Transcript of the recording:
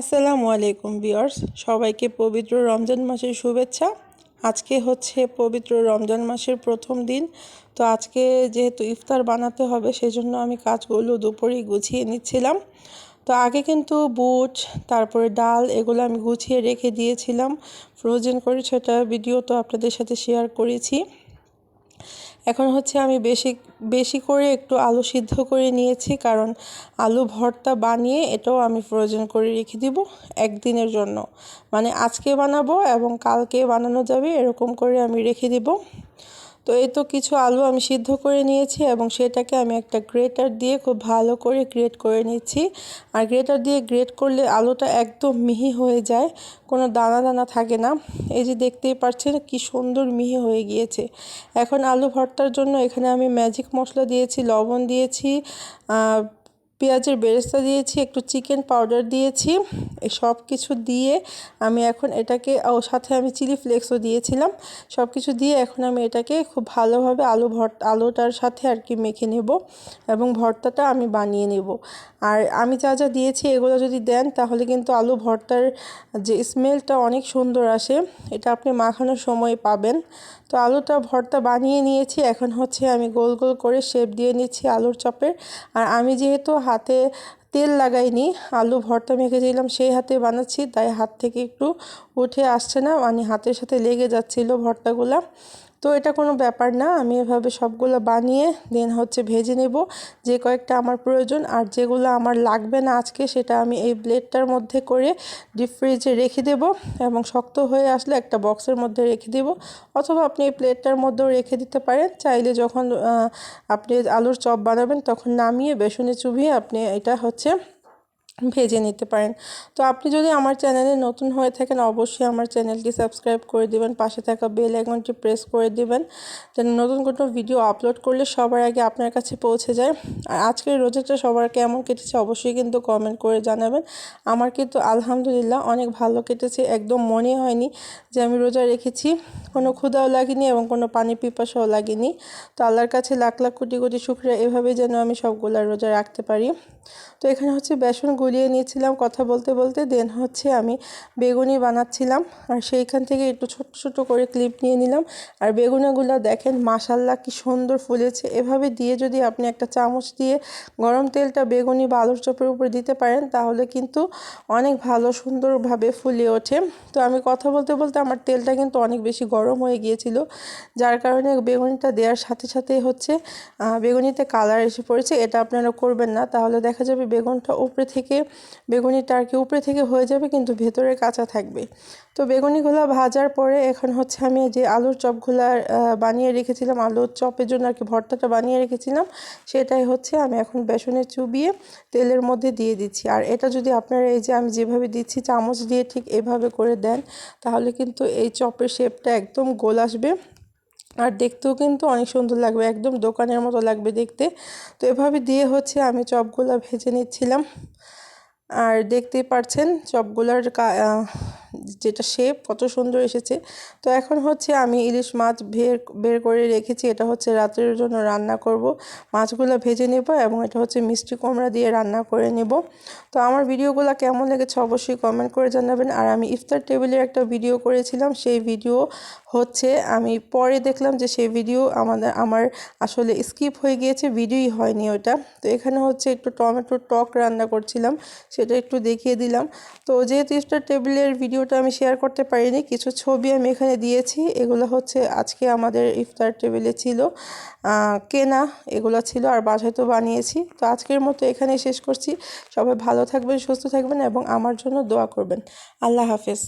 আসসালামু আলাইকুম বিয়ার্স সবাইকে পবিত্র রমজান মাসের শুভেচ্ছা। আজকে হচ্ছে পবিত্র রমজান মাসের প্রথম দিন, তো আজকে যেহেতু ইফতার বানাতে হবে সেই জন্য আমি কাজগুলো দুপুরেই গুছিয়ে নিচ্ছিলাম। তো আগে কিন্তু বুট, তারপরে ডাল, এগুলো আমি গুছিয়ে রেখে দিয়েছিলাম। ফ্রোজেন করে সেটা ভিডিও তো আপনাদের সাথে শেয়ার করেছি। এখন হচ্ছে আমি বেশি বেশি করে একটু আলু সিদ্ধ করে নিয়েছি, কারণ আলু ভর্তা বানিয়ে এটাও আমি ফ্রোজেন করে রেখে দিব একদিনের জন্য। মানে আজকে বানাবো এবং কালকে বানানো যাবে, এরকম করে আমি রেখে দিব। তো এই তো কিছু আলু আমি সিদ্ধ করে নিয়েছি এবং সেটাকে আমি একটা গ্রেটার দিয়ে খুব ভালো করে গ্রেট করে নিচ্ছি। আর গ্রেটার দিয়ে গ্রেট করলে আলুটা একদম মিহি হয়ে যায়, কোনো দানা দানা থাকে না। এই যে দেখতেই পাচ্ছেন কি সুন্দর মিহি হয়ে গিয়েছে। এখন আলু ভর্তার জন্য এখানে আমি ম্যাজিক মশলা দিয়েছি, লবণ দিয়েছি পেঁয়াজের বেরেস্তা দিয়েছি, একটু চিকেন পাউডার দিয়েছি, এই সব কিছু দিয়ে আমি এখন এটাকে, ও সাথে আমি চিলি ফ্লেক্সও দিয়েছিলাম সব কিছু দিয়ে এখন আমি এটাকে খুব ভালোভাবে আলু ভর্তা, আলুটার সাথে আর কি মেখে নেব এবং ভর্তাটা আমি বানিয়ে নেব। আর আমি যা যা দিয়েছি এগুলো যদি দেন, তাহলে কিন্তু আলু ভর্তার যে স্মেলটা অনেক সুন্দর আসে। এটা আপনি মাখানোর সময় পাবেন। তো আলুটা ভর্তা বানিয়ে নিয়েছি। এখন হচ্ছে আমি গোল গোল করে শেপ দিয়ে নিচ্ছি আলুর চপের। আর আমি যেহেতু হাতে তেল লাগাইনি, আলু ভর্তা মেখেছিলাম সেই হাতে বানাচ্ছি। তাই হাত থেকে একটু উঠে আসছে না মানে হাতের সাথে লেগে যাচ্ছিল ভর্তাগুলা। তো এটা কোনো ব্যাপার না, আমি এভাবে সবগুলো বানিয়ে দেন হচ্ছে ভেজে নেব। যে কয়েকটা আমার প্রয়োজন আর যেগুলো আমার লাগবে না আজকে সেটা আমি এই ব্লেডটার মধ্যে করে ডিপ ফ্রিজে রেখে দেব এবং শক্ত হয়ে আসলে একটা বক্সের মধ্যে রেখে দেব। অথবা আপনি এই প্লেটটার মধ্যেও রেখে দিতে পারেন, চাইলে যখন আপনি আলুর চপ বানাবেন তখন নামিয়ে বেসনে চুবিয়ে আপনি এটা হচ্ছে ভেজে নিতে পারেন। তো আপনি যদি আমার চ্যানেলে নতুন হয়ে থাকেন, অবশ্যই আমার চ্যানেলটি সাবস্ক্রাইব করে দিবেন, পাশে থাকা বেল আইকনটি প্রেস করে দিবেন, যেন নতুন কোনো ভিডিও আপলোড করলে সবার আগে আপনার কাছে পৌঁছে যায়। আর আজকের রোজাটা সবার কেমন কেটেছে অবশ্যই কিন্তু কমেন্ট করে জানাবেন। আমার কিন্তু আলহামদুলিল্লাহ অনেক ভালো কেটেছে, একদম মনে হয়নি যে আমি রোজা রেখেছি। কোনো ক্ষুদাও লাগেনি এবং কোনো পানি পিপাসাও লাগেনি। তো আল্লাহর কাছে লাখ লাখ কোটি কোটি শুক্রিয়া, এভাবেই যেন আমি সবগুলা রোজা রাখতে পারি। তো এখানে হচ্ছে বেসন গুলিয়ে নিয়েছিলাম কথা বলতে বলতে দেন হচ্ছে আমি বেগুনি বানাচ্ছিলাম। আর সেইখান থেকে একটু ছোট ছোট করে ক্লিপ নিয়ে নিলাম। আর বেগুনিগুলো দেখেন মাসাল্লা কি সুন্দর ফুলেছে। এভাবে দিয়ে যদি আপনি একটা চামচ দিয়ে গরম তেলটা বেগুনি বা আলুর চপের উপরে দিতে পারেন, তাহলে কিন্তু অনেক ভালো সুন্দরভাবে ফুলে ওঠে। তো আমি কথা বলতে বলতে আমার তেলটা কিন্তু অনেক বেশি গরম হয়ে গিয়েছিল, যার কারণে বেগুনিটা দেওয়ার সাথে সাথে হচ্ছে বেগুনিতে কালার এসে পড়েছে। এটা আপনারা করবেন না, তাহলে দেখা যাবে বেগুনটা উপরে থেকে বেগুনিটা আর কি উপরে থেকে হয়ে যাবে, কিন্তু ভেতরে কাঁচা থাকবে। তো বেগুনিগুলো ভাজার পরে এখন হচ্ছে আমি যে আলুর চপগুলো বানিয়ে রেখেছিলাম, আলুর চপের জন্য আর কি ভর্তাটা বানিয়ে রেখেছিলাম, সেটাই হচ্ছে আমি এখন বেসনে চুবিয়ে তেলের মধ্যে দিয়ে দিচ্ছি। আর এটা যদি আপনারা এই যে আমি যেভাবে দিচ্ছি, চামচ দিয়ে ঠিক এভাবে করে দেন, তাহলে কিন্তু এই চপের শেপটা একদম গোল আসবে। আর দেখতেও কিন্তু অনেক সুন্দর লাগবে, একদম দোকানের মতো লাগবে দেখতে। তো এভাবে দিয়ে হচ্ছে আমি চপগুলো ভেজে নিচ্ছিলাম। আর দেখতেই পারছেন চপগুলার যেটা শেপ কত সুন্দর এসেছে। তো এখন হচ্ছে আমি ইলিশ মাছ বের বের করে রেখেছি। এটা হচ্ছে রাত্রের জন্য রান্না করব। মাছগুলো ভেজে নেব এবং এটা হচ্ছে মিষ্টি কুমড়া দিয়ে রান্না করে নেব। তো আমার ভিডিওগুলো কেমন লেগেছে অবশ্যই কমেন্ট করে জানাবেন। আর আমি ইফতার টেবিলের একটা ভিডিও করেছিলাম। সেই ভিডিও হচ্ছে আমি পরে দেখলাম যে সেই ভিডিও আমাদের, আমার আসলে স্কিপ হয়ে গিয়েছে ভিডিওই হয়নি ওটা। তো এখানে হচ্ছে একটু টমেটোর টক রান্না করছিলাম, সেটা একটু দেখিয়ে দিলাম। তো যেহেতু ইফতার টেবিলের ভিডিওটা আমি শেয়ার করতে পারিনি, কিছু ছবি আমি এখানে দিয়েছি, এগুলো হচ্ছে আজকে আমাদের ইফতার টেবিলে ছিল কেনা, এগুলো ছিল আর বাসায় তো বানিয়েছি, তো আজকের মতো এখানে শেষ করছি, সবাই ভালো থাকবেন, সুস্থ থাকবেন এবং আমার জন্য দোয়া করবেন, আল্লাহ হাফেজ।